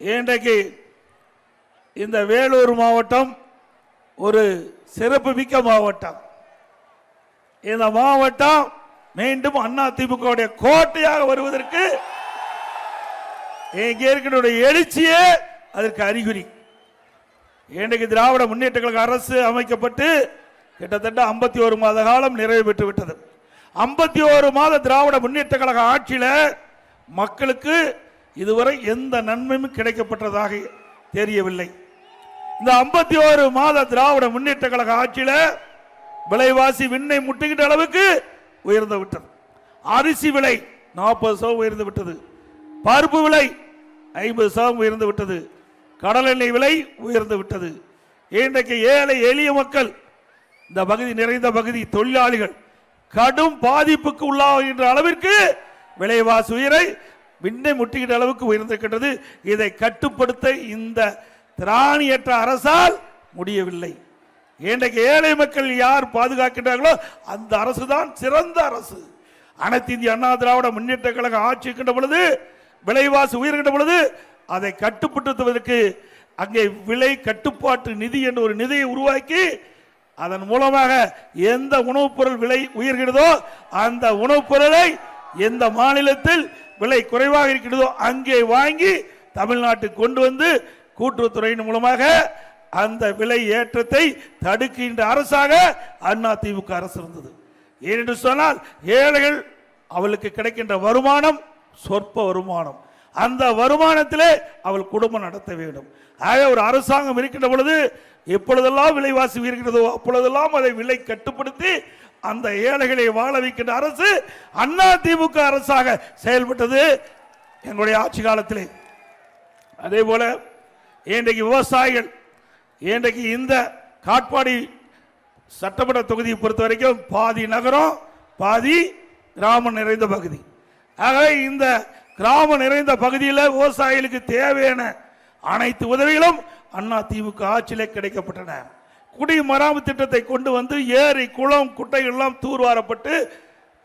இன்றைக்கு இந்த வேலூர் மாவட்டம் ஒரு சிறப்பு மிக்க மாவட்டம். இந்த மாவட்டம் மீண்டும் அண்ணா திமுகவுடைய கோட்டையாக வருவதற்கு இங்க எழுச்சியே அதற்கு அறிகுறி. இன்றைக்கு திராவிட முன்னேற்ற கழக அரசு அமைக்கப்பட்டு கிட்டத்தட்ட ஐம்பத்தி ஒரு மாத காலம் நிறைவு பெற்று விட்டது ஐம்பத்தி ஒரு மாத திராவிட முன்னேற்ற கழக ஆட்சியில் மக்களுக்கு இதுவரை எந்த நன்மையும் கிடைக்கப்பட்டதாக தெரியவில்லை. இந்த ஐம்பத்தி ஓரு மாத திராவிட முன்னேற்ற கழக ஆட்சியில விலைவாசி விண்ணை முட்டுகின்ற அளவுக்கு உயர்ந்து விட்டது. அரிசி விலை நாற்பது சதவீதம் உயர்ந்து விட்டது. பருப்பு விலை ஐம்பது சதவீதம் உயர்ந்து விட்டது. கடல் எண்ணெய் விலை உயர்ந்து விட்டது. இன்றைக்கு ஏழை எளிய மக்கள் இந்த பகுதி நிறைந்த பகுதி தொழிலாளிகள் கடும் பாதிப்புக்கு உள்ளாகின்ற அளவிற்கு விலைவாசி உயரை விண்ணை முட்டுகிற அளவுக்கு உயர்ந்திருக்கின்றது. இதை கட்டுப்படுத்த இந்த திராணியற்ற அரசால் முடியவில்லை. இன்றைக்கு ஏழை மக்கள் யார் பாதுகாக்கின்றார்களோ அந்த அரசு தான் சிறந்த அரசு. அனைத்து இந்திய அண்ணா திராவிட முன்னேற்ற கழகம் ஆட்சி இருக்கின்ற பொழுது விலைவாசி உயர்கின்ற பொழுது அதை கட்டுப்படுத்துவதற்கு அங்கே விலை கட்டுப்பாட்டு நிதி என்ற ஒரு நிதியை உருவாக்கி அதன் மூலமாக எந்த உணவுப் பொருள் விலை உயர்கிறதோ அந்த உணவுப் பொருளை எந்த மாநிலத்தில் விலை குறைவாக இருக்கிறதோ அங்கே வாங்கி தமிழ்நாட்டுக்கு கொண்டு வந்து கூட்டுறவுத்துறையின் மூலமாக அந்த விலை ஏற்றத்தை தடுக்கின்ற அரசாக அண்ணா திமுக அரசு இருந்தது. ஏனென்று சொன்னால் ஏழைகள் அவளுக்கு கிடைக்கின்ற வருமானம் சொற்ப வருமானம். அந்த வருமானத்திலே அவள் குடும்பம் நடத்த வேண்டும். ஆக ஒரு அரசாங்கம் இருக்கின்ற பொழுது எப்பொழுதெல்லாம் விலைவாசி இருக்கிறதோ அப்பொழுதெல்லாம் அதை விலை கட்டுப்படுத்தி அந்த ஏழைகளை வாழ வைக்கின்ற அரசு அண்ணா திமுக அரசாக செயல்பட்டது எங்களுடைய ஆட்சி காலத்திலே. அதே போல இன்றைக்கு விவசாயிகள் இன்றைக்கு இந்த காட்பாடி சட்டமன்ற தொகுதியை பொறுத்த வரைக்கும் பாதி நகரம் பாதி கிராமம் நிறைந்த பகுதி. ஆகவே இந்த கிராமம் நிறைந்த பகுதியில் விவசாயிகளுக்கு தேவையான அனைத்து உதவிகளும் அண்ணா திமுக ஆட்சியிலே கிடைக்கப்பட்டன. குடிமராமத்து திட்டத்தை கொண்டு வந்து ஏரி குளம் குட்டைகள் எல்லாம் தூர்வாரப்பட்டு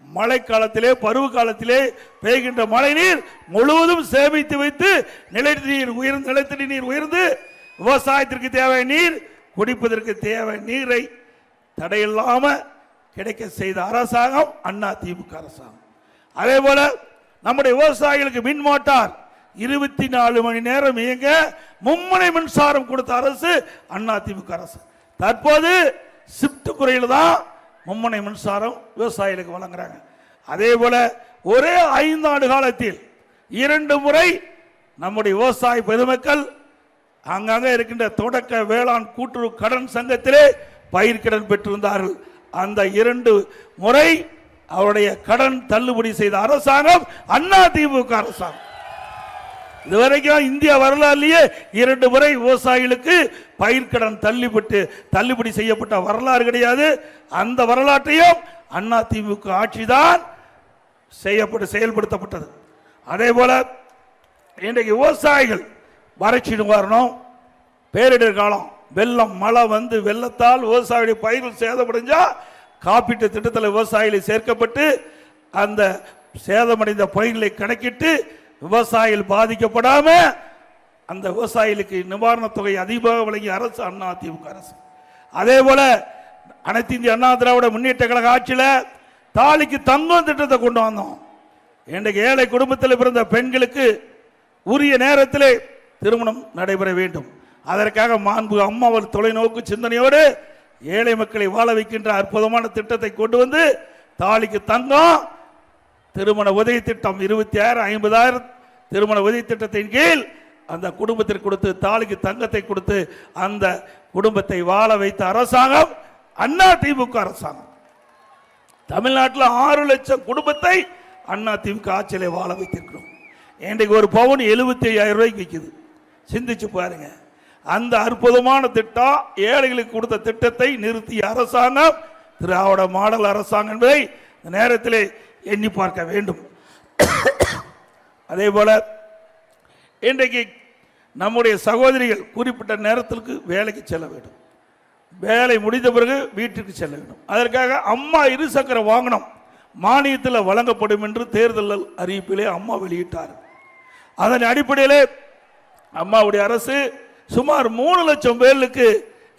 மழைக்காலத்திலே பருவ காலத்திலே பெய்கின்ற மழை நீர் முழுவதும் சேமித்து வைத்து நிலத்தடி நீர் உயர்ந்து நிலத்தடி நீர் உயர்ந்து விவசாயத்திற்கு தேவை நீர் குடிப்பதற்கு தேவை நீரை தடையில்லாம கிடைக்க செய்த அரசாங்கம் அண்ணா திமுக அரசாங்கம். அதே போல நம்முடைய விவசாயிகளுக்கு மின் மோட்டார் இருபத்தி நாலு மணி நேரம் இயங்க மும்முனை மின்சாரம் கொடுத்த அரசு அண்ணா திமுக அரசு. தற்போது ஷிப்ட் குறையில் தான் மும்முனை மின்சாரம் விவசாயிகளுக்கு வழங்குறாங்க. அதே போல ஒரே ஐந்தாண்டு காலத்தில் இரண்டு முறை நம்முடைய விவசாய பெருமக்கள் அங்கங்கே இருக்கின்ற தொடக்க வேளாண் கூட்டுறவு கடன் சங்கத்திலே பயிர்க்கடன் பெற்றிருந்தார்கள். அந்த இரண்டு முறை அவருடைய கடன் தள்ளுபடி செய்த அரசாங்கம் அண்ணா திமுக அரசாங்கம். இதுவரைக்கும் இந்திய வரலாறுலேயே இரண்டு முறை விவசாயிகளுக்கு பயிர்க்கடன் தள்ளிப்பட்டு தள்ளுபடி செய்யப்பட்ட வரலாறு கிடையாது. அந்த வரலாற்றையும் அண்ணா திமுக ஆட்சி தான் செய்யப்பட்டு செயல்படுத்தப்பட்டது. அதே போல இன்றைக்கு விவசாயிகள் வறட்சி நிவாரணம் பேரிடர் காலம் வெள்ளம் மழை வந்து வெள்ளத்தால் விவசாயிகளுடைய பயிர்கள் சேதமடைஞ்சா காப்பீட்டு திட்டத்தில் விவசாயிகள் சேர்க்கப்பட்டு அந்த சேதமடைந்த பயிர்களை கணக்கிட்டு விவசாயிகள் பாதிக்கப்படாம அந்த விவசாயிகளுக்கு நிவாரணத் தொகை அதிகமாக வழங்கிய அரசு அண்ணா திமுக அரசு. அதே போல அனைத்து இந்திய அண்ணா திராவிட முன்னேற்ற கழக ஆட்சியில் தாலிக்கு தங்கம் திட்டத்தை கொண்டு வந்தோம். இன்றைக்கு ஏழை குடும்பத்தில் பிறந்த பெண்களுக்கு உரிய நேரத்திலே திருமணம் நடைபெற வேண்டும். அதற்காக மாண்பு அம்மாவர் தொலைநோக்கு சிந்தனையோடு ஏழை மக்களை வாழ வைக்கின்ற அற்புதமான திட்டத்தை கொண்டு வந்து தாலிக்கு தங்கம் திருமண உதவி திட்டம் இருபத்தி ஆறு ஐம்பதாயிரம் திருமண உதவி திட்டத்தின் கீழ் அந்த குடும்பத்திற்கு கொடுத்து தாலிக்கு தங்கத்தை கொடுத்து அந்த குடும்பத்தை வாழ வைத்த அரசாங்கம் அண்ணா திமுக அரசாங்கம். தமிழ்நாட்டில் ஆறு லட்சம் குடும்பத்தை அண்ணா திமுக ஆட்சியிலே வாழ வைத்திருக்கிறோம். இன்றைக்கு ஒரு பவுன் எழுபத்தி ஐயாயிரம் ரூபாய்க்கு விற்குது. சிந்திச்சு பாருங்க. அந்த அற்புதமான திட்டம் ஏழைகளுக்கு கொடுத்த திட்டத்தை நிறுத்திய அரசாங்கம் திராவிட மாடல் அரசாங்கம் என்பதை இந்த நேரத்திலே எண்ணி பார்க்க வேண்டும். அதே போல இன்றைக்கு நம்முடைய சகோதரிகள் குறிப்பிட்ட நேரத்திற்கு வேலைக்கு செல்ல வேண்டும். வேலை முடிந்த பிறகு வீட்டிற்கு செல்ல வேண்டும். அதற்காக அம்மா இருசக்கர வாகனம் மானியத்தில் வழங்கப்படும் என்று தேர்தல் அறிவிப்பிலே அம்மா வெளியிட்டார். அதன் அடிப்படையிலே அம்மாவுடைய அரசு சுமார் மூணு லட்சம் பேர்களுக்கு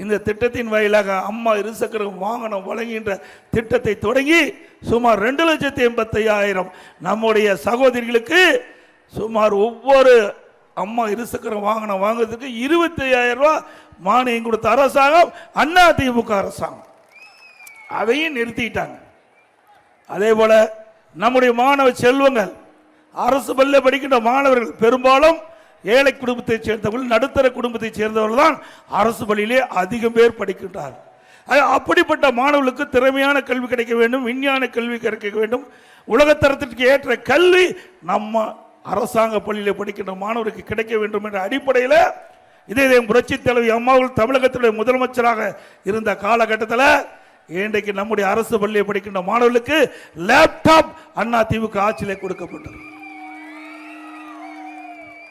இந்த திட்டத்தின் வாயிலாக அம்மா இருசக்கரம் வாகனம் வழங்குகின்ற திட்டத்தை தொடங்கி சுமார் ரெண்டு லட்சத்தி எண்பத்தையாயிரம் நம்முடைய சகோதரிகளுக்கு சுமார் ஒவ்வொரு அம்மா இருசக்கரம் வாகனம் வாங்குறதுக்கு இருபத்தி ஐயாயிரம் மானியம் கொடுத்த அரசாங்கம் அண்ணா திமுக அரசாங்கம். அதையும் நிறுத்திட்டாங்க. அதே போல நம்முடைய மாணவ செல்வங்கள் அரசு பள்ளியில் படிக்கின்ற மாணவர்கள் பெரும்பாலும் ஏழை குடும்பத்தைச் சேர்ந்தவர்கள் நடுத்தர குடும்பத்தை சேர்ந்தவர்கள் தான் அரசு பள்ளியிலே அதிகம் பேர் படிக்கின்றார் அது அப்படிப்பட்ட மாணவர்களுக்கு திறமையான கல்வி கிடைக்க வேண்டும் விஞ்ஞான கல்வி கிடைக்க வேண்டும். உலகத்தரத்திற்கு ஏற்ற கல்வி நம்ம அரசாங்க பள்ளியில் படிக்கின்ற மாணவருக்கு கிடைக்க வேண்டும் என்ற அடிப்படையில் இதே இதே புரட்சி தலைவி அம்மாவில் தமிழகத்தினுடைய முதலமைச்சராக இருந்த காலகட்டத்தில் இன்றைக்கு நம்முடைய அரசு பள்ளியை படிக்கின்ற மாணவர்களுக்கு லேப்டாப் அண்ணா திமுக ஆட்சியிலே கொடுக்கப்பட்டது.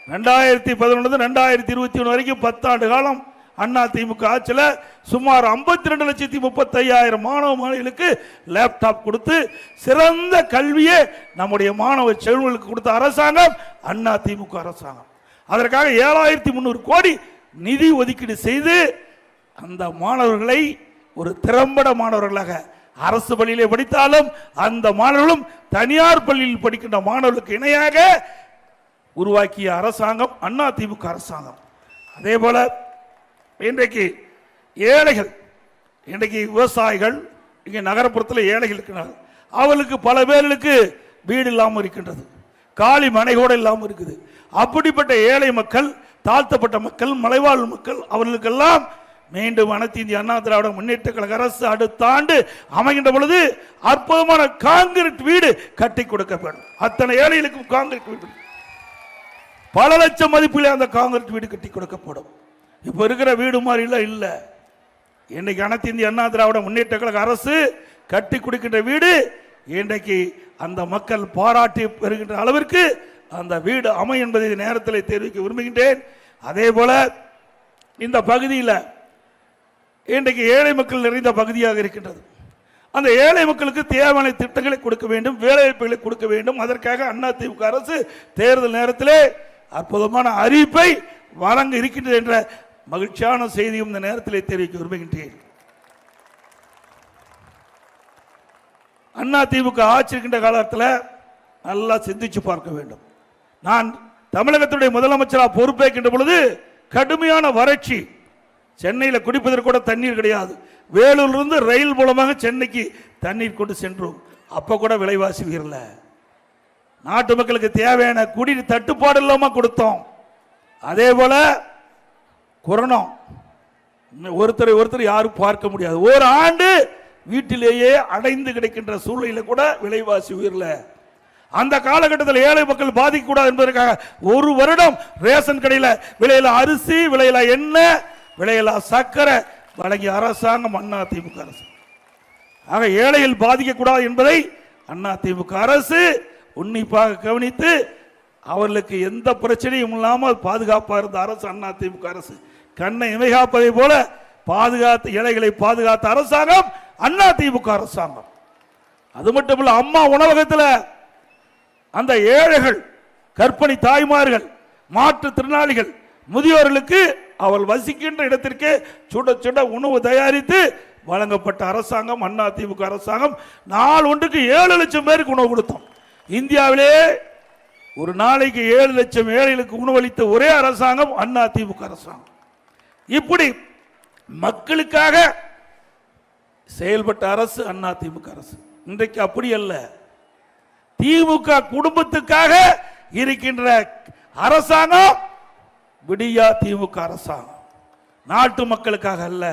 ரெண்டாயிரத்தி பதினொன்று ரெண்டாயிரத்தி இருபத்தி ஒன்று வரைக்கும் பத்தாண்டு காலம் அண்ணா திமுக ஆட்சியில் சுமார் ஐம்பத்தி ரெண்டு லட்சத்தி முப்பத்தையாயிரம் மாணவ மாணவிகளுக்கு லேப்டாப் கொடுத்து சிறந்த கல்வியை நம்முடைய மாணவ செல்வங்களுக்கு கொடுத்த அரசாங்கம் அண்ணா திமுக அரசாங்கம். அதற்காக ஏழாயிரத்தி முந்நூறு கோடி நிதி ஒதுக்கீடு செய்து அந்த மாணவர்களை ஒரு திறம்பட மாணவர்களாக அரசு பள்ளியிலே படித்தாலும் அந்த மாணவர்களும் தனியார் பள்ளியில் படிக்கின்ற மாணவர்களுக்கு இணையாக உருவாக்கிய அரசாங்கம் அண்ணா திமுக அரசாங்கம். அதே போல இன்றைக்கு ஏழைகள் இன்றைக்கு விவசாயிகள் இங்கே நகரப்புறத்தில் ஏழைகள் இருக்கிறார்கள். அவர்களுக்கு பல பேர்களுக்கு வீடு இல்லாமல் இருக்கின்றது. காலி மனை கூட இல்லாமல் இருக்குது. அப்படிப்பட்ட ஏழை மக்கள் தாழ்த்தப்பட்ட மக்கள் மலைவாழ் மக்கள் அவர்களுக்கெல்லாம் மீண்டும் அனைத்து இந்திய அண்ணா திராவிட முன்னேற்ற கழக அரசு அடுத்த ஆண்டு அமைகின்ற பொழுது அற்புதமான காங்கிரீட் வீடு கட்டி வேண்டும் அத்தனை ஏழைகளுக்கும் காங்கிரீட் வீடு. பல லட்சம் மதிப்பில் அந்த காங்கிரட் வீடு கட்டி கொடுக்கப்படும். இப்போ இருக்கிற வீடு மாதிரிலாம் இல்லை. இல்லை இன்னைக்கு அனைத்து இந்திய அண்ணா திராவிட முன்னேற்ற கழக அரசு கட்டி கொடுக்கின்ற வீடு இன்றைக்கு அந்த மக்கள் பாராட்டி பெறுகின்ற அளவிற்கு அந்த வீடு அமை என்பதை நேரத்தில் தெரிவிக்க விரும்புகின்றேன். அதே போல இந்த பகுதியில் இன்றைக்கு ஏழை மக்கள் நிறைந்த பகுதியாக இருக்கின்றது. அந்த ஏழை மக்களுக்கு தேவையான திட்டங்களை கொடுக்க வேண்டும் வேலைவாய்ப்புகளை கொடுக்க வேண்டும். அதற்காக அண்ணா அரசு தேர்தல் நேரத்திலே அற்புதமான அறிவிப்பை வழங்க இருக்கின்றது என்ற மகிழ்ச்சியான செய்தியும் இந்த நேரத்தில் தெரிவிக்க விரும்புகின்றேன். அண்ணா திமுக ஆட்சி இருக்கின்ற காலத்தில் நல்லா சிந்திச்சு பார்க்க வேண்டும். நான் தமிழகத்துடைய முதலமைச்சராக பொறுப்பேற்கின்ற பொழுது கடுமையான வறட்சி. சென்னையில் குடிப்பதற்கு கூட தண்ணீர் கிடையாது. வேலூர்லேருந்து ரயில் மூலமாக சென்னைக்கு தண்ணீர் கொண்டு சென்றோம். அப்போ கூட விலைவாசி உயரலை. நாட்டு மக்களுக்கு தேவையான குடிநீர் தட்டுப்பாடு இல்லாமல் கொடுத்தோம். அதே போல கொரோனா. ஒருத்தரை ஒருத்தர் யாரும் பார்க்க முடியாது. ஒரு ஆண்டு வீட்டிலேயே அடைந்து கிடைக்கின்ற சூழ்நிலையில் கூட விலைவாசி உயரல. அந்த காலகட்டத்தில் ஏழை மக்கள் பாதிக்கக்கூடாது என்பதற்காக ஒரு வருடம் ரேஷன் கடையில் விலையில அரிசி விலையில எண்ணெய் விலையில சர்க்கரை வழங்கிய அரசாங்கம் அண்ணா திமுக அரசு. ஆக ஏழையில் பாதிக்கக்கூடாது என்பதை அண்ணா திமுக அரசு உன்னிப்பாக கவனித்து அவர்களுக்கு எந்த பிரச்சனையும் இல்லாமல் பாதுகாப்பாக இருந்த அரசு அண்ணா திமுக அரசு. கண்ணை இமைகாப்பதை போல பாதுகாத்து ஏழைகளை பாதுகாத்த அரசாங்கம் அண்ணா திமுக அரசாங்கம். அது மட்டுமல்ல அம்மா உணவகத்தில் அந்த ஏழைகள் கற்பனை தாய்மார்கள் மாற்றுத்திறனாளிகள் முதியோர்களுக்கு அவள் வசிக்கின்ற இடத்திற்கு சுட சுட உணவு தயாரித்து வழங்கப்பட்ட அரசாங்கம் அண்ணா திமுக அரசாங்கம். நாள் ஒன்றுக்கு ஏழு லட்சம் பேருக்கு உணவு கொடுத்தோம். இந்தியாவிலே ஒரு நாளைக்கு ஏழு லட்சம் ஏழைகளுக்கு உணவளித்த ஒரே அரசாங்கம் அண்ணா திமுக அரசாங்கம். இப்படி மக்களுக்காக செயல்பட்ட அரசு அண்ணா திமுக அரசு. இன்றைக்கு அப்படி அல்ல. திமுக குடும்பத்துக்காக இருக்கின்ற அரசாங்கம் விடியா திமுக அரசாங்கம். நாட்டு மக்களுக்காக அல்ல.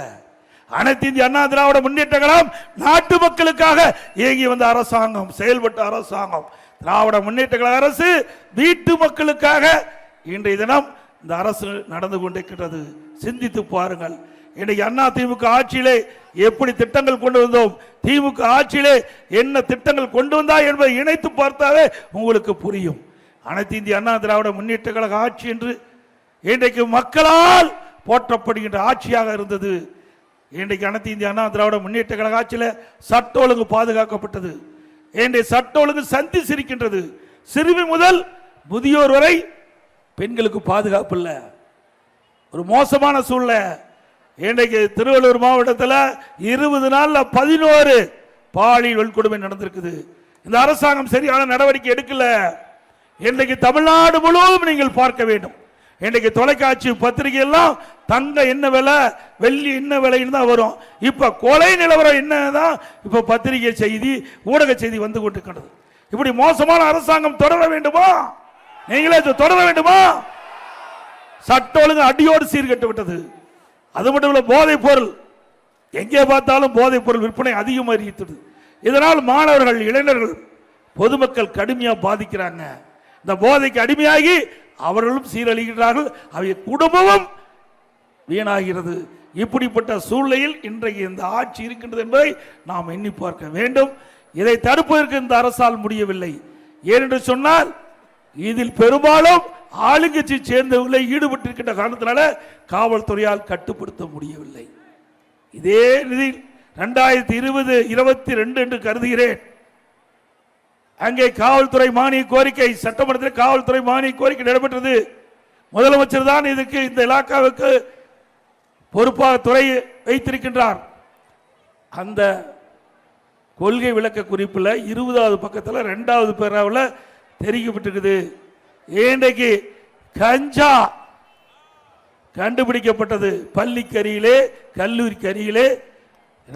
அனைத்து இந்திய அண்ணா திராவிட முன்னேற்ற கழகம் நாட்டு மக்களுக்காக இயங்கி வந்த அரசாங்கம் செயல்பட்ட அரசாங்கம். திராவிட முன்னேற்ற கழக அரசு வீட்டு மக்களுக்காக இன்றைய தினம் இந்த அரசு நடந்து கொண்டிருக்கிறது சிந்தித்து பாருங்கள். இன்னைக்கு அண்ணா திமுக ஆட்சியிலே எப்படி திட்டங்கள் கொண்டு வந்தோம்? திமுக ஆட்சியிலே என்ன திட்டங்கள் கொண்டு வந்தா என்பதை இணைத்து பார்த்தாலே உங்களுக்கு புரியும். அனைத்து இந்திய அண்ணா திராவிட முன்னேற்ற கழக ஆட்சி என்று இன்றைக்கு மக்களால் போற்றப்படுகின்ற ஆட்சியாக இருந்தது. இன்றைக்கு அனைத்து இந்திய அண்ணா திராவிட முன்னேற்ற கழக ஆட்சியில் சட்ட ஒழுங்கு பாதுகாக்கப்பட்டது. என்னுடைய சட்ட ஒழுங்கு சந்தி சிரிக்கின்றது சிறுமி முதல் முதியோர் வரை பெண்களுக்கு பாதுகாப்பு இல்லை. ஒரு மோசமான சூழ்நிலை. இன்றைக்கு திருவள்ளூர் மாவட்டத்தில் இருபது நாளில் பதினோரு பாலியல் வன்கொடுமை நடந்திருக்குது. இந்த அரசாங்கம் சரியான நடவடிக்கை எடுக்கல. இன்றைக்கு தமிழ்நாடு முழுவதும் நீங்கள் பார்க்க வேண்டும். இன்றைக்கு தொலைக்காட்சி பத்திரிகை எல்லாம் தங்க என்ன விலை வெள்ளி என்ன விலைன்னு தான் வரும். இப்போ கொலை நிலவரம் என்னதான் இப்போ பத்திரிகை செய்தி ஊடக செய்தி வந்து கொண்டிருக்கிறது இப்படி மோசமான அரசாங்கம் தொடர வேண்டுமா? நீங்களே தொடர வேண்டுமா? சட்ட ஒழுங்கு அடியோடு சீர்கட்டு விட்டது. அது மட்டும் இல்லை போதைப் பொருள். எங்கே பார்த்தாலும் போதைப் பொருள் விற்பனை அதிகமாகிட்டது இதனால் மாணவர்கள் இளைஞர்கள் பொதுமக்கள் கடுமையாக பாதிக்கிறாங்க. இந்த போதைக்கு அடிமையாகி அவர்களும் சீரழிகிறார்கள். அவை குடும்பமும் வீணாகிறது. இப்படிப்பட்ட சூழ்நிலையில் இன்றைக்கு இந்த ஆட்சி இருக்கின்றது என்பதை நாம் எண்ணி பார்க்க வேண்டும். இதை தடுப்பதற்கு இந்த அரசால் முடியவில்லை. ஏனென்று சொன்னால் இதில் பெரும்பாலும் ஆளுங்கட்சி சேர்ந்தவர்களை ஈடுபட்டிருக்கின்ற காரணத்தினால காவல்துறையால் கட்டுப்படுத்த முடியவில்லை. இதே நிதி ரெண்டாயிரத்தி இருபது இருபத்தி ரெண்டு என்று கருதுகிறேன். அங்கே காவல்துறை மானிய கோரிக்கை சட்டமன்றத்தில் காவல்துறை மானிய கோரிக்கை நடைபெற்றது. முதலமைச்சர் தான் இதுக்கு இந்த இலாக்காவுக்கு பொறுப்பாக துறை வைத்திருக்கின்றார். அந்த கொள்கை விளக்க குறிப்பில் இருபதாவது பக்கத்தில் ரெண்டாவது பேராவில் தெரிவிக்கப்பட்டிருக்குது. இன்றைக்கு கஞ்சா கண்டுபிடிக்கப்பட்டது. பள்ளிக்கரியிலே கல்லூரிக்கரியிலே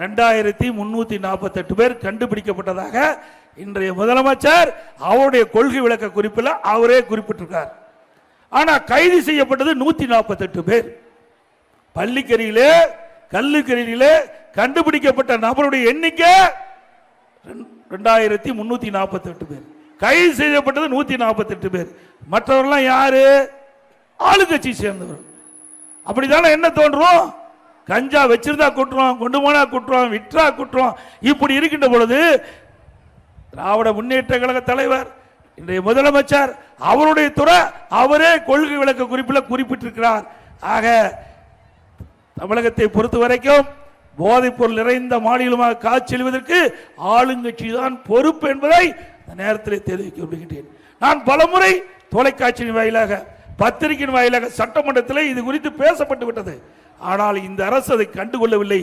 ரெண்டாயிரத்தி முன்னூற்றி நாற்பத்தெட்டு பேர் கண்டுபிடிக்கப்பட்டதாக இன்றைய முதலமைச்சர் அவருடைய கொள்கை விளக்க குறிப்பில் அவரே குறிப்பிட்டிருக்கார். ஆனால் கைது செய்யப்பட்டது நூற்றி நாற்பத்தெட்டு பேர். பள்ளிக்கரியிலே கல்லுக்கரியிலே கண்டுபிடிக்கப்பட்ட நபருடைய எண்ணிக்கை ரெண்டாயிரத்தி முன்னூற்றி நாற்பத்தெட்டு பேர். கைது செய்யப்பட்டது நூற்றி நாற்பத்தெட்டு பேர். மற்றவர்கள்லாம் யாரு? ஆளுங்கட்சி சேர்ந்தவர். அப்படித்தானே என்ன தோன்றும்? கஞ்சா வச்சிருந்தா குற்றம் கொண்டு போனா குற்றம் விற்றா குற்றம் இப்படி இருக்கின்ற பொழுது திராவிட முன்னேற்ற கழக தலைவர் இன்றைய முதலமைச்சர் அவருடைய துறை அவரே கொள்கை விளக்க குறிப்பில் குறிப்பிட்டிருக்கிறார். ஆக தமிழகத்தை பொறுத்த வரைக்கும் போதைப்பொருள் நிறைந்த மாநிலமாக காட்சியெழுவதற்கு ஆளுங்கட்சி தான் பொறுப்பு என்பதை இந்த நேரத்தில் தெரிவிக்க விடுகின்றேன் நான் பலமுறை தொலைக்காட்சியின் வாயிலாக பத்திரிகையின் வாயிலாக சட்டமன்றத்தில் இது குறித்து பேசப்பட்டு விட்டது. ஆனால் இந்த அரசு அதை கண்டுகொள்ளவில்லை.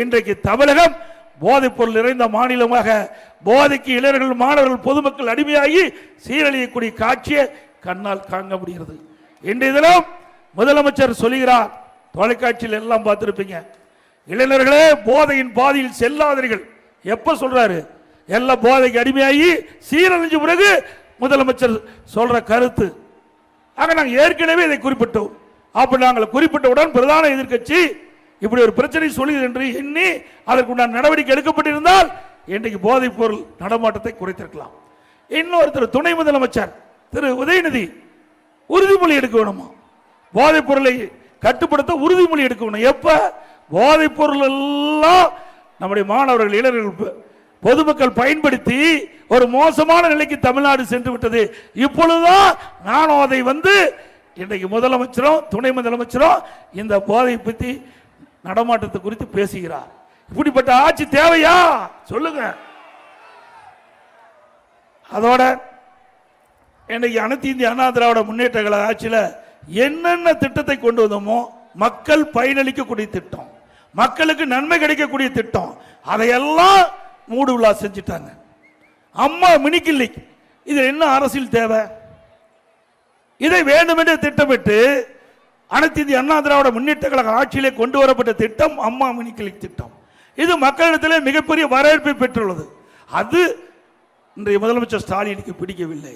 இன்றைக்கு தமிழகம் போதைப் பொருள் நிறைந்த மாநிலமாக போதைக்கு இளைஞர்கள் மாணவர்கள் பொதுமக்கள் அடிமையாகி சீரழியக்கூடிய காட்சியை கண்ணால் காண முடிகிறது. இன்றைய தினம் முதலமைச்சர் சொல்கிறார் தொலைக்காட்சியில் எல்லாம் பார்த்துருப்பீங்க. இளைஞர்களே போதையின் பாதையில் செல்லாதீர்கள். எப்போ சொல்றாரு? எல்லாம் போதைக்கு அடிமையாகி சீரழிஞ்ச பிறகு முதலமைச்சர் சொல்ற கருத்து. ஆக நாங்கள் ஏற்கனவே இதை குறிப்பிட்டோம். அப்படி நாங்கள் குறிப்பிட்டவுடன் பிரதான எதிர்க்கட்சி இப்படி ஒரு பிரச்சனை சொல்லி என்று எண்ணி அதற்குண்டான நடவடிக்கை எடுக்கப்பட்டிருந்தால் இன்றைக்கு போதைப் பொருள் நடமாட்டத்தை குறைத்திருக்கலாம். இன்னொருத்தர் துணை முதலமைச்சர் திரு உதயநிதி உறுதிமொழி எடுக்க வேணுமா? போதைப் பொருளை கட்டுப்படுத்த உறுதிமொழி எடுக்க வேணும். எப்ப? போதைப் பொருள் எல்லாம் நம்முடைய மாணவர்கள் இளைஞர்கள் பொதுமக்கள் பயன்படுத்தி ஒரு மோசமான நிலைக்கு தமிழ்நாடு சென்று விட்டது. இப்பொழுதுதான் நானும் அதை வந்து இன்றைக்கு முதலமைச்சரும் துணை முதலமைச்சரும் இந்த போதை பற்றி நடமாட்டத்தை குறித்து பேசுகிறார். இப்படிப்பட்ட ஆட்சி தேவையா? சொல்லுங்க. அதோட இன்னைக்கு அனைத்து இந்திய அண்ணா திராவிட முன்னேற்ற கழக ஆட்சியில் என்னென்ன திட்டத்தை கொண்டு வந்தோமோ மக்கள் பயனளிக்கக்கூடிய திட்டம் மக்களுக்கு நன்மை கிடைக்கக்கூடிய திட்டம் அதையெல்லாம் மூடு விழா செஞ்சுட்டாங்க. அம்மா மினிக்கில்லை இது என்ன அரசியல் தேவை? இதை வேண்டுமென்றே திட்டமிட்டு அனைத்து இந்திய அண்ணா திராவிட முன்னேற்ற கழக ஆட்சியிலே கொண்டு வரப்பட்ட திட்டம் அம்மா மினி கிளிக் திட்டம். இது மக்களிடத்திலே மிகப்பெரிய வரவேற்பை பெற்றுள்ளது. அது இன்றைய முதலமைச்சர் ஸ்டாலினுக்கு பிடிக்கவில்லை.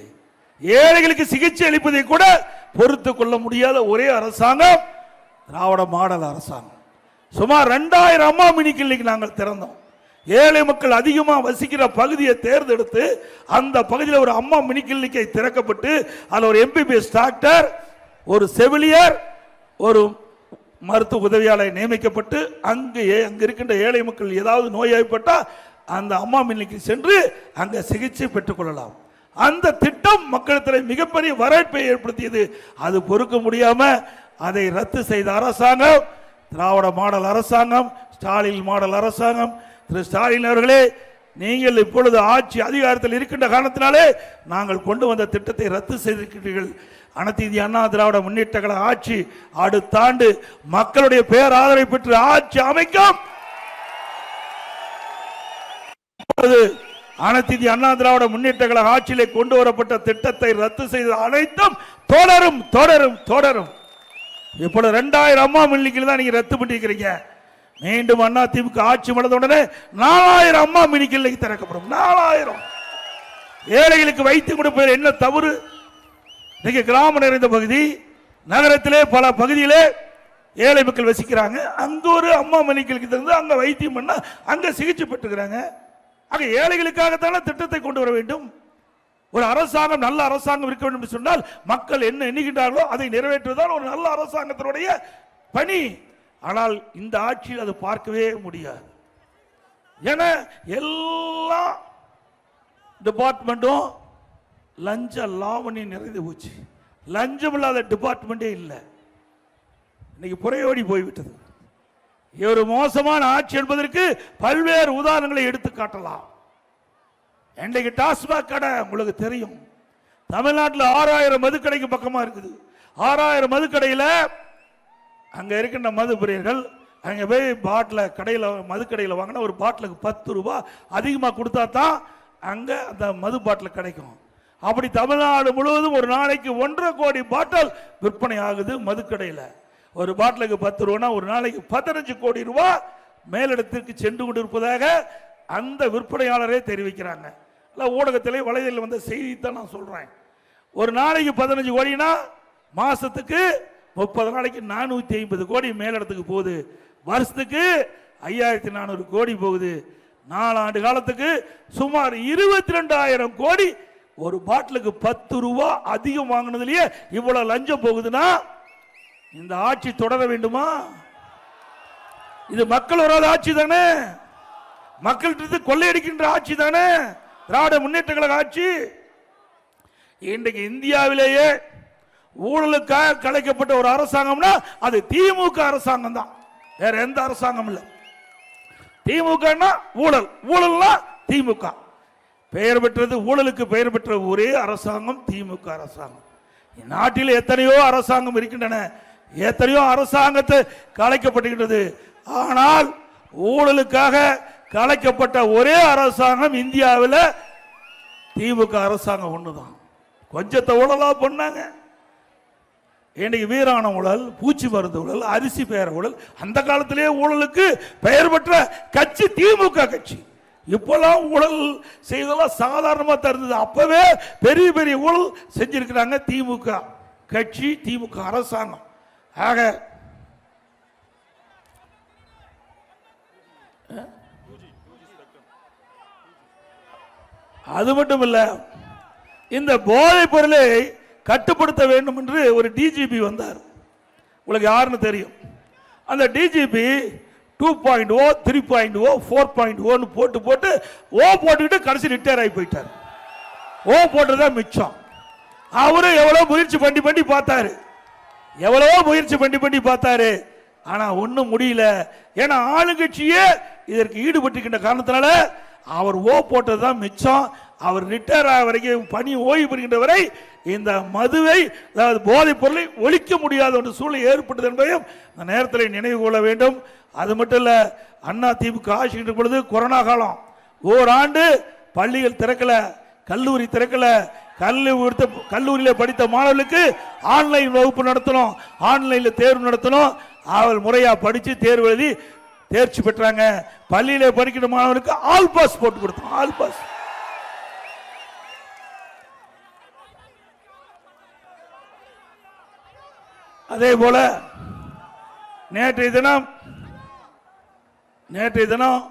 ஏழைகளுக்கு சிகிச்சை அளிப்பதை கூட பொறுத்து கொள்ள முடியாத ஒரே அரசாங்கம் திராவிட மாடல் அரசாங்கம். சுமார் ரெண்டாயிரம் அம்மா மினி கிளினிக் நாங்கள் திறந்தோம். ஏழை மக்கள் அதிகமாக வசிக்கிற பகுதியை தேர்ந்தெடுத்து அந்த பகுதியில் ஒரு அம்மா மினி கிளினிக்கை திறக்கப்பட்டு அதில் ஒரு எம்பிபிஎஸ் டாக்டர் ஒரு செவிலியர் ஒரு மருத்துவ உதவியாளர் நியமிக்கப்பட்டு அங்கே அங்கே இருக்கின்ற ஏழை மக்கள் ஏதாவது நோய்வாய்ப்பட்டா அந்த அம்மா மில்லிக்கு சென்று அங்கே சிகிச்சை பெற்றுக்கொள்ளலாம் அந்த திட்டம் மக்களிடத்தில் மிகப்பெரிய வரவேற்பை ஏற்படுத்தியது. அது பொறுக்க முடியாமல் அதை ரத்து செய்த அரசாங்கம் திராவிட மாடல் அரசாங்கம் ஸ்டாலின் மாடல் அரசாங்கம். திரு ஸ்டாலின் அவர்களே நீங்கள் இப்பொழுது ஆட்சி அதிகாரத்தில் இருக்கின்ற காரணத்தினாலே நாங்கள் கொண்டு வந்த திட்டத்தை ரத்து செய்திருக்கிறீர்கள். அனைத்து இந்திய அண்ணா திராவிட முன்னேற்ற கழக ஆட்சி அடுத்த ஆண்டு மக்களுடைய பேராதரவை பெற்று ஆட்சி அமைக்கும். அனைத்து இந்திய அண்ணா திராவிட முன்னேற்ற கழக ஆட்சியிலே கொண்டு வரப்பட்ட திட்டத்தை ரத்து செய்த அனைத்தும் தொடரும் தொடரும் தொடரும். இப்பொழுது ரெண்டாயிரம் அம்மா மில்லிக்கில் தான் நீங்க ரத்து பண்ணிருக்கிறீங்க மீண்டும் அண்ணா திமுக ஆட்சி மலர்ந்த உடனே நாலாயிரம் அம்மா மில்லிக்கில் திறக்கப்படும். நாலாயிரம். ஏழைகளுக்கு வைத்து கொடுப்பதில் என்ன தவறு? இன்னைக்கு கிராமம் நிறைந்த பகுதி நகரத்திலே பல பகுதியிலே ஏழை மக்கள் வசிக்கிறாங்க. அங்க ஒரு அம்மா மணிக்களுக்கு தகுந்த அங்க வைத்தியம் பண்ணா அங்க சிகிச்சை பெற்றுக்கிறாங்க. அங்க ஏழைகளுக்காகத்தானே திட்டத்தை கொண்டு வர வேண்டும். ஒரு அரசாங்கம் நல்ல அரசாங்கம் இருக்க வேண்டும் சொன்னால் மக்கள் என்ன எண்ணுகின்றார்களோ அதை நிறைவேற்றுவதுதான் ஒரு நல்ல அரசாங்கத்தினுடைய பணி. ஆனால் இந்த ஆட்சியில் அது பார்க்கவே முடியாது. ஏன்னா எல்லா டிபார்ட்மெண்ட்டும் லஞ்ச லாவணி நிறைந்து போச்சு. லஞ்சம் இல்லாத டிபார்ட்மெண்ட்டே இல்லை. இன்னைக்கு புறையோடி போய்விட்டது. ஒரு மோசமான ஆட்சி என்பதற்கு பல்வேறு உதாரணங்களை எடுத்து காட்டலாம். இன்றைக்கு டாஸ்மாக் கடை உங்களுக்கு தெரியும். தமிழ்நாட்டில் ஆறாயிரம் மதுக்கடைக்கு பக்கமா இருக்குது. ஆறாயிரம் மதுக்கடையில் அங்க இருக்கின்ற மது பிரியர்கள் அங்க போய் பாட்டில் கடையில் மதுக்கடையில் வாங்கினா ஒரு பாட்டிலுக்கு பத்து ரூபாய் அதிகமாக கொடுத்தா தான் அங்கே அந்த மது பாட்டில் கிடைக்கும். அப்படி தமிழ்நாடு முழுவதும் ஒரு நாளைக்கு ஒன்றரை கோடி பாட்டில் விற்பனை ஆகுது மதுக்கடையில். ஒரு பாட்டிலுக்கு பத்து ரூபானா ஒரு நாளைக்கு பதினஞ்சு கோடி ரூபா மேலிடத்திற்கு சென்று கொண்டிருப்பதாக அந்த விற்பனையாளரே தெரிவிக்கிறாங்க. இல்லை ஊடகத்திலே வலைதளில் வந்த செய்தி தான் நான் சொல்கிறேன் ஒரு நாளைக்கு பதினஞ்சு கோடினா மாதத்துக்கு முப்பது நாளைக்கு நானூற்றி ஐம்பது கோடி மேலிடத்துக்கு போகுது. வருஷத்துக்கு ஐயாயிரத்தி நானூறு கோடி போகுது. நாலாண்டு காலத்துக்கு சுமார் இருபத்தி ரெண்டாயிரம் கோடி ஒரு பாட்டிலுக்கு பத்து ரூபா அதிகம் வாங்கினதுலயே இவ்வளவு லஞ்சம் போகுதுன்னா இந்த ஆட்சி தொடர வேண்டுமா? இது மக்கள் வராத ஆட்சி தானே? மக்கள்கிட்ட கொள்ளையடிக்கின்ற ஆட்சி தானே? திராவிட முன்னேற்ற கழக ஆட்சி. இன்றைக்கு இந்தியாவிலேயே ஊழலுக்காக கலைக்கப்பட்ட ஒரு அரசாங்கம்னா அது திமுக அரசாங்கம் தான். வேற எந்த அரசாங்கம் இல்லை. திமுகன்னா ஊழல். ஊழல்னா திமுக. பெயர் பெற்றது ஊழலுக்கு பெயர் பெற்ற ஒரே அரசாங்கம் திமுக அரசாங்கம். நாட்டில் எத்தனையோ அரசாங்கம் இருக்கின்றன. எத்தனையோ அரசாங்கத்தை கலைக்கப்பட்டுகின்றது ஆனால் ஊழலுக்காக கலைக்கப்பட்ட ஒரே அரசாங்கம் இந்தியாவில் திமுக அரசாங்கம் ஒன்று தான் கொஞ்சத்தை ஊழலாக பண்ணாங்க. இன்னைக்கு வீரான ஊழல் பூச்சி மருந்து ஊழல் அரிசி பெயர் ஊழல் அந்த காலத்திலேயே ஊழலுக்கு பெயர் பெற்ற கட்சி திமுக கட்சி. இப்போல்லாம் ஊழல் செய்தெல்லாம் சாதாரணமாக தருந்தது அப்போவே பெரிய பெரிய ஊழல் செஞ்சுருக்கிறாங்க திமுக. கட்சி திமுக அரசாங்கம். ஆக அது மட்டும் இல்லை இந்த போதைப் பொருளை கட்டுப்படுத்த வேண்டும் என்று ஒரு டிஜிபி வந்தார். உங்களுக்கு யாருன்னு தெரியும். அந்த DGP two point O three point O four point ஓன்னு போட்டு போட்டு ஓ போட்டுக்கிட்டு கடைசி ரிட்டையர் ஆகி போயிட்டார். ஓ போட்டுதான் மிச்சம். அவரும் எவ்வளோ முயற்சி பண்ணி பண்ணி பார்த்தாரு. எவ்வளவோ முயற்சி பண்ணி பண்ணி பார்த்தாரு. ஆனால் ஒன்றும் முடியல. ஏன்னா ஆளுங்கட்சியே இதற்கு ஈடுபட்டுக்கின்ற காரணத்தினால அவர் ஓ போட்டது தான் மிச்சம். அவர் ரிட்டையர் ஆக வரைக்கும் பணி ஓய்வு பெறுகின்ற வரை இந்த மதுவை அதாவது போதைப் பொருளை ஒழிக்க முடியாத ஒரு சூழ்நிலை ஏற்பட்டது என்பதையும் இந்த நேரத்தில் நினைவு கொள்ள வேண்டும். அது மட்டும் இல்லை அண்ணா திமுக ஆட்சி பொழுது கொரோனா காலம். ஓராண்டு பள்ளிகள் திறக்கல கல்லூரி திறக்கல கல்லூரி கல்லூரியில் படித்த மாணவர்களுக்கு ஆன்லைன் வகுப்பு நடத்தணும் ஆன்லைனில் தேர்வு நடத்தணும். அவள் முறையாக படித்து தேர்வு எழுதி தேர்ச்சி பெற்றாங்க. பள்ளியில் படிக்கிற மாணவனுக்கு ஆல் பாஸ் போட்டு கொடுத்தோம் ஆல் பாஸ். அதே போல நேற்றைய தினம் நேற்றைய தினம்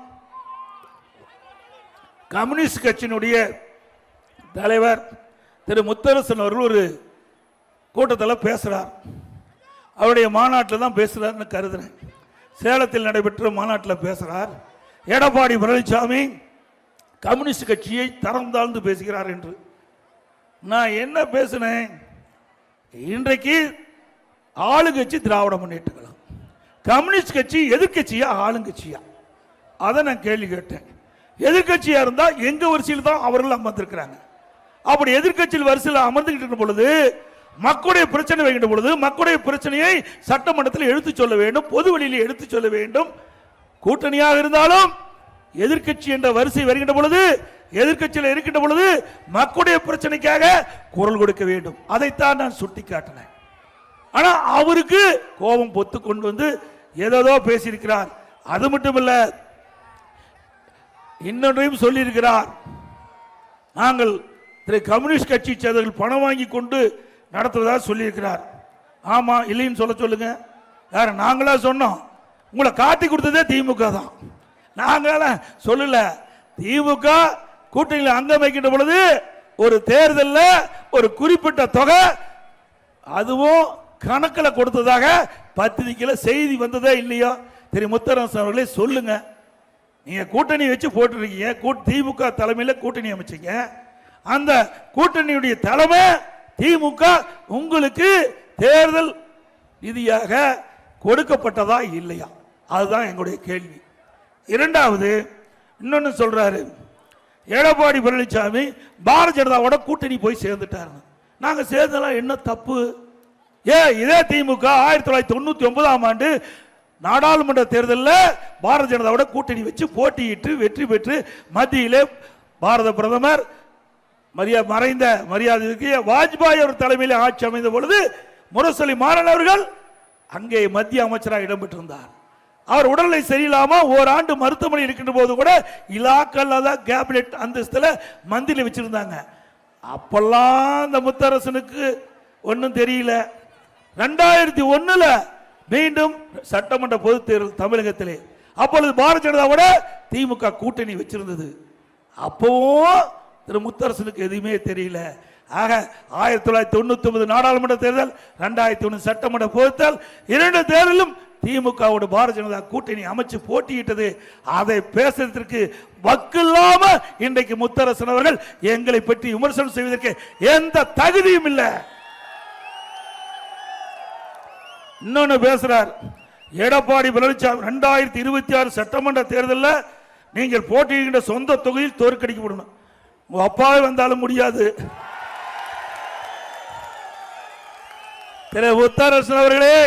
கம்யூனிஸ்ட் கட்சியினுடைய தலைவர் திரு முத்தரசன் அவர்கள் ஒரு கூட்டத்தில் பேசுகிறார் அவருடைய மாநாட்டில் தான் பேசுகிறார்னு கருதுறேன். சேலத்தில் நடைபெற்ற மாநாட்டில் பேசுகிறார் எடப்பாடி பழனிசாமி கம்யூனிஸ்ட் கட்சியை தரம் தாழ்ந்து பேசுகிறார் என்று. நான் என்ன பேசினேன்? இன்றைக்கு ஆளுங்கட்சி திராவிட முன்னேற்ற கம்யூனிஸ்ட் கட்சி எதிர்க்கட்சியா? ஆளுங்கட்சியா? அதை நான் கேள்வி கேட்டேன். எதிர்கட்சியா இருந்தா எங்க வரிசையில் தான் அவர்கள் அமர்ந்திருக்கிறாங்க. அப்படி எதிர்கட்சியில் வரிசையில் அமர்ந்துகிட்டு இருக்கும் பொழுது மக்களுடைய பிரச்சனை வைக்கின்ற பொழுது மக்களுடைய பிரச்சனையை சட்டமன்றத்தில் எடுத்து சொல்ல வேண்டும் பொது வழியில் எடுத்து சொல்ல வேண்டும். கூட்டணியாக இருந்தாலும் எதிர்க்கட்சி என்ற வரிசை வருகின்ற பொழுது எதிர்க்கட்சியில் இருக்கின்ற பொழுது மக்களுடைய பிரச்சனைக்காக குரல் கொடுக்க வேண்டும். அதைத்தான் நான் சுட்டி காட்டினேன் ஆனால் அவருக்கு கோபம் பொத்து கொண்டு வந்து ஏதேதோ பேசியிருக்கிறார். அது மட்டுமல்ல இன்னொன்றையும் சொல்லியிருக்கிறார். நாங்கள் திரு கம்யூனிஸ்ட் கட்சி சேர்ந்தவர்கள் பணம் வாங்கி கொண்டு நடத்துவதாக சொல்லியிருக்கிறார். ஆமா இல்லைன்னு சொல்ல சொல்லுங்க. யார் நாங்களா சொன்னோம். உங்களை காட்டி கொடுத்ததே திமுக தான். நாங்களால சொல்லல. திமுக கூட்டணியில் அங்கம் வைக்கின்ற பொழுது ஒரு தேர்தலில் ஒரு குறிப்பிட்ட தொகை அதுவும் கணக்கில் கொடுத்ததாக பத்திரிக்கையில் செய்தி வந்ததா இல்லையோ? திரு முத்தரசன் அவர்களே சொல்லுங்க. நீங்கள் கூட்டணி வச்சு போட்டிருக்கீங்க. கூட்- திமுக தலைமையில் கூட்டணி அமைச்சிங்க. அந்த கூட்டணியுடைய தலைமை திமுக உங்களுக்கு தேர்தல் ரீதியாக கொடுக்கப்பட்டதா இல்லையா? அதுதான் எங்களுடைய கேள்வி. இரண்டாவது இன்னொன்று சொல்கிறாரு எடப்பாடி பழனிசாமி பாரதிய ஜனதாவோட கூட்டணி போய் சேர்ந்துட்டாருங்க. நாங்கள் சேர்ந்தெல்லாம் என்ன தப்பு? ஏ இதே திமுக ஆயிரத்தி தொள்ளாயிரத்தி தொண்ணூத்தி ஒன்பதாம் ஆண்டு நாடாளுமன்ற தேர்தலில் பாரதிய ஜனதாவோட கூட்டணி வச்சு போட்டியிட்டு வெற்றி பெற்று மத்தியிலே பாரத பிரதமர் மரியா மறைந்த மரியாதைக்கு வாஜ்பாய் அவர் தலைமையில் ஆட்சி அமைந்த பொழுது முரசொலி மாறன் அவர்கள் அங்கே மத்திய அமைச்சராக இடம்பெற்றிருந்தார். அவர் உடல்நிலை சரியில்லாம ஓராண்டு மருத்துவமனை இருக்கின்ற போது கூட இலாக்கல்ல தான் கேபினெட் அந்தஸ்தில் மந்திரி வச்சிருந்தாங்க. அப்பெல்லாம் அந்த முத்தரசனுக்கு ஒன்றும் தெரியல. ரெண்டாயிரத்தி ஒன்னுல மீண்டும் சட்டமன்ற பொது தேர்தல் தமிழகத்திலே அப்பொழுது பாரதிய ஜனதாவோட திமுக கூட்டணி வச்சிருந்தது. அப்பவும் திரு முத்தரசனுக்கு எதுவுமே தெரியல. ஆக ஆயிரத்தி தொள்ளாயிரத்தி தொண்ணூத்தி ஒன்பது நாடாளுமன்ற தேர்தல் ரெண்டாயிரத்தி ஒன்று சட்டமன்ற பொதுத்தல் இரண்டு தேர்தலும் திமுகவோட பாரதிய ஜனதா கூட்டணி அமைச்சு போட்டியிட்டது. அதை பேசுறதற்கு வக்கில்லாம இன்றைக்கு முத்தரசன் அவர்கள் எங்களை பற்றி விமர்சனம் செய்வதற்கு எந்த தகுதியும் இல்லை. இன்னொன்னு பேசுறார். எடப்பாடி பழனிசாமி ரெண்டாயிரத்தி இருபத்தி ஆறு சட்டமன்ற தேர்தலில் நீங்கள் போட்டியிடுகின்ற சொந்த தொகுதியில் தோற்கடிக்கப்படணும் உங்க அப்பாவே வந்தாலும் முடியாது. திரு முத்தரசன் அவர்களே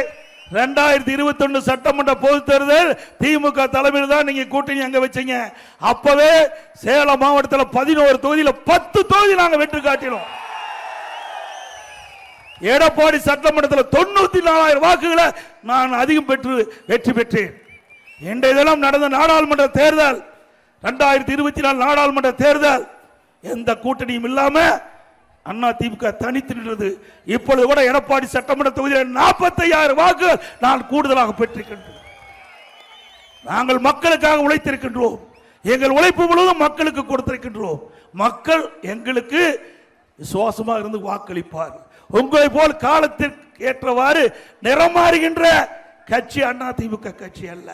ரெண்டாயிரத்தி இருபத்தி ஒன்று சட்டமன்ற பொது தேர்தல் திமுக தலைமையில் தான் நீங்க கூட்டணி அங்க வச்சீங்க. அப்பவே சேலம் மாவட்டத்தில் பதினோரு தொகுதியில பத்து தொகுதி நாங்க வெற்றி காட்டினோம். எடப்பாடி சட்டமன்றத்தில் தொண்ணூத்தி நாலாயிரம் வாக்குகளை நான் அதிகம் பெற்று வெற்றி பெற்றேன். இன்றைய தினம் நடந்த நாடாளுமன்ற தேர்தல் ரெண்டாயிரத்தி இருபத்தி நாலு நாடாளுமன்ற தேர்தல் எந்த கூட்டணியும் இல்லாம அண்ணா திமுக தனித்து நின்றது. இப்பொழுது கூட எடப்பாடி சட்டமன்ற தொகுதியில் நாற்பத்தையாயிரம் வாக்கு நான் கூடுதலாக பெற்றிருக்கின்றோம் நாங்கள் மக்களுக்காக உழைத்திருக்கின்றோம். எங்கள் உழைப்பு முழுவதும் மக்களுக்கு கொடுத்திருக்கின்றோம். மக்கள் எங்களுக்கு விசுவாசமாக இருந்து வாக்களிப்பார் உங்களை போல் காலத்திற்கு ஏற்றவாறு நிறமாறுகின்ற கட்சி அண்ணா திமுக கட்சி அல்ல.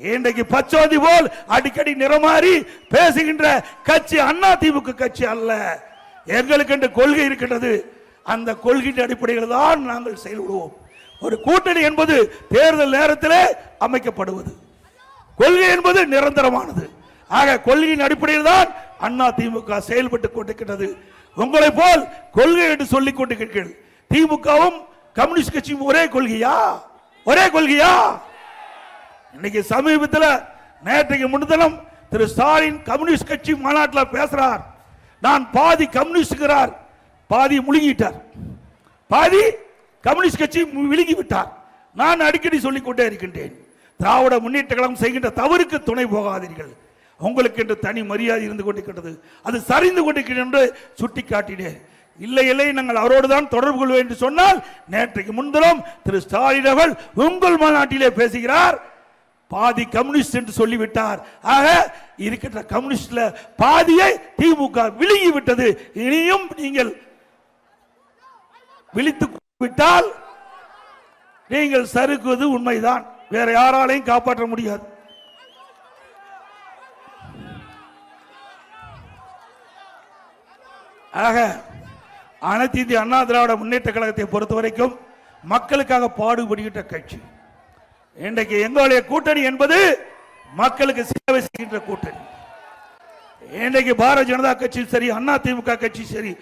இன்றைக்கு பச்சோதி போல் அடிக்கடி நிறமாறி பேசுகின்ற கட்சி அண்ணா திமுக கட்சி அல்ல. எங்களுக்கு என்று கொள்கை இருக்கின்றது. அந்த கொள்கையின் அடிப்படையில் தான் நாங்கள் செயல்படுவோம். ஒரு கூட்டணி என்பது தேர்தல் நேரத்திலே அமைக்கப்படுவது. கொள்கை என்பது நிரந்தரமானது. ஆக கொள்கையின் அடிப்படையில் தான் அண்ணா திமுக செயல்பட்டு கொண்டிருக்கின்றது. உங்களை போல் கொள்கை என்று சொல்லிக் கொண்டிருக்கிறீர்கள். திமுகவும் கம்யூனிஸ்ட் கட்சியும் ஒரே கொள்கையா? ஒரே கொள்கையா? இன்னைக்கு சமீபத்தில் நேற்றைக்கு முன்தினம் திரு ஸ்டாலின் கம்யூனிஸ்ட் கட்சி மாநாட்டில் பேசுறார். நான் பாதி கம்யூனிஸ்டுகிறார் பாதி முழுங்கிட்டார். பாதி கம்யூனிஸ்ட் கட்சி விழுங்கி விட்டார் நான் அடிக்கடி சொல்லிக் கொண்டே இருக்கின்றேன். திராவிட முன்னேற்ற கழகம் செய்கின்ற தவறுக்கு துணை போகாதீர்கள். உங்களுக்கு என்று தனி மரியாதை இருந்து கொண்டிருக்கிறது அது சரிந்து கொண்டிருக்கிறது என்று சுட்டி காட்டினேன் இல்லை இல்லை நாங்கள் அவரோடு தான் தொடர்பு கொள்வோம் என்று சொன்னால் நேற்றைக்கு முன்தினம் திரு ஸ்டாலின் அவர்கள் உங்கள் மாநாட்டிலே பேசுகிறார். பாதி கம்யூனிஸ்ட் என்று சொல்லிவிட்டார். ஆக இருக்கின்ற கம்யூனிஸ்ட்ல பாதியை திமுக விழுங்கி விட்டது இனியும் நீங்கள் விழித்து விட்டால் நீங்கள் சறுக்குவது உண்மைதான். வேற யாராலையும் காப்பாற்ற முடியாது. ஆக அனைத்து இந்திய அண்ணா திராவிட முன்னேற்ற கழகத்தை பொறுத்த வரைக்கும் மக்களுக்காக பாடுபடுகின்ற கட்சி. இன்றைக்கு எங்களுடைய கூட்டணி என்பது மக்களுக்கு சேவை செய்கின்ற கூட்டணி. இன்றைக்கு பாரதிய ஜனதா கட்சி சரி அண்ணா திமுக கட்சி சரி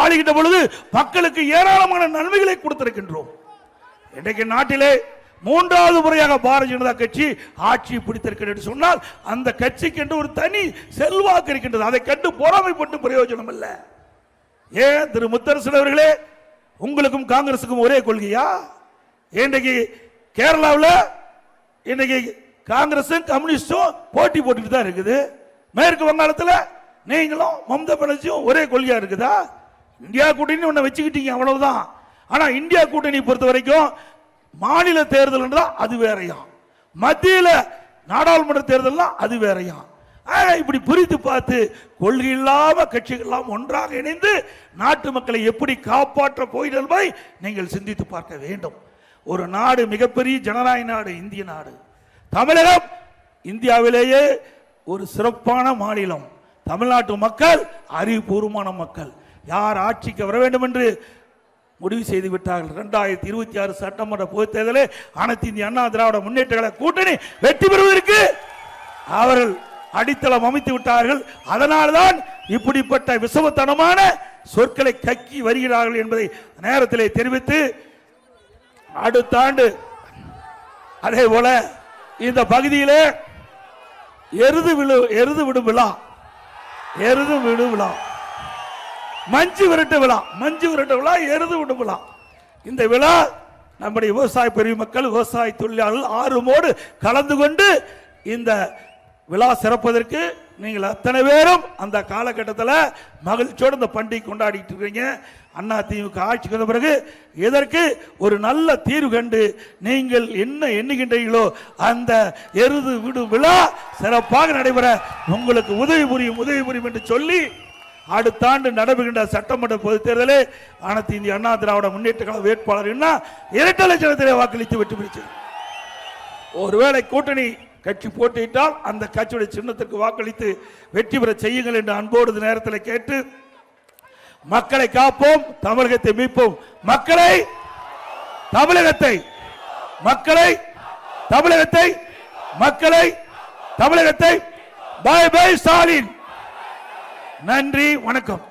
ஆளுகின்ற பொழுது மக்களுக்கு ஏராளமான நன்மைகளை கொடுத்திருக்கின்றோம். இன்றைக்கு நாட்டிலே மூன்றாவது முறையாக பாரதிய ஜனதா கட்சி ஆட்சி பிடித்திருக்கிறது சொன்னால் அந்த கட்சிக்கு என்று ஒரு தனி செல்வாக்கு இருக்கின்றது. அதை கண்டு பொறாமைப்பட்டு பிரயோஜனம் இல்லை ஏன் திரு முத்தரசன் அவர்களே உங்களுக்கும் காங்கிரசுக்கும் ஒரே கொள்கையா? இன்றைக்கு கேரளாவில் இன்னைக்கு காங்கிரஸும் கம்யூனிஸ்டும் போட்டி போட்டுட்டு தான் இருக்குது. மேற்கு வங்காளத்தில் நீங்களும் மம்தா பானர்ஜியும் ஒரே கொள்கையா இருக்குதா? இந்தியா கூட்டணி ஒன்று வச்சுக்கிட்டீங்க அவ்வளவுதான். ஆனால் இந்தியா கூட்டணி பொறுத்த வரைக்கும் மாநில தேர்தல் அது வேறையாம் மத்தியில் நாடாளுமன்ற தேர்தல்னா அது வேறையாம் ஆக, இப்படி பிரித்து பார்த்து கொள்கை இல்லாம கட்சிகள்லாம் ஒன்றாக இணைந்து நாட்டு மக்களை எப்படி காப்பாற்ற போகிறது நீங்கள் சிந்தித்து பார்க்க வேண்டும். ஒரு நாடு மிகப்பெரிய ஜனநாயக நாடு இந்திய நாடு. தமிழகம் இந்தியாவிலேயே ஒரு சிறப்பான மாநிலம். தமிழ்நாட்டு மக்கள் அறிவுபூர்வமான மக்கள். யார் ஆட்சிக்கு வர வேண்டும் என்று முடிவு செய்து விட்டார்கள். இரண்டாயிரத்தி இருபத்தி ஆறு சட்டமன்ற பொதுத் தேர்தலில் அனைத்து இந்திய அண்ணா திராவிட முன்னேற்ற கூட்டணி வெற்றி பெறுவதற்கு அவர்கள் அடித்தளம் அமைத்து விட்டார்கள். அதனால்தான் இப்படிப்பட்ட விசவத்தனமான சொற்களை கக்கி வருகிறார்கள் என்பதை நேரத்திலே தெரிவித்து அடுத்த ஆண்டு அதே போல இந்த பகுதியிலே எருது விழு எருது விடும் விழா எருது விடும் விழா மஞ்சு விரட்டு விழா மஞ்சு விரட்டு விழா எருது விடும் விழா. இந்த விழா நம்முடைய விவசாய பெருமக்கள் விவசாய தொழிலாளர்கள் ஆர்வமோடு கலந்து கொண்டு இந்த விழா சிறப்பதற்கு நீங்கள் அத்தனை பேரும் அந்த காலகட்டத்தில் மகிழ்ச்சியோடு இந்த பண்டிகை கொண்டாடிட்டு இருக்கீங்க. அண்ணா திமுக ஆட்சிக்கு வந்த பிறகு இதற்கு ஒரு நல்ல தீர்வு கண்டு நீங்கள் என்ன எண்ணுகின்றீர்களோ அந்த எருது விடு விழா சிறப்பாக நடைபெற உங்களுக்கு உதவி புரியும் உதவி புரியும் என்று சொல்லி அடுத்த ஆண்டு நடைபெறுகின்ற சட்டமன்ற பொதுத் தேர்தலில் அனைத்து இந்திய அண்ணா திராவிட முன்னேற்ற கழக வேட்பாளர் என்ன இரட்டை லட்சத்திலே வாக்களித்து வெற்றி பெற்று ஒருவேளை கூட்டணி கட்சி போட்டியிட்டால் அந்த கட்சியுடைய சின்னத்திற்கு வாக்களித்து வெற்றி பெற செய்யுங்கள் என்று அன்போடு நேரத்தில் கேட்டு மக்களை காப்போம் தமிழகத்தை மீட்போம். மக்களை தமிழகத்தை மக்களை தமிழகத்தை மக்களை தமிழகத்தை. பாய் பாய் ஸ்டாலின். நன்றி வணக்கம்.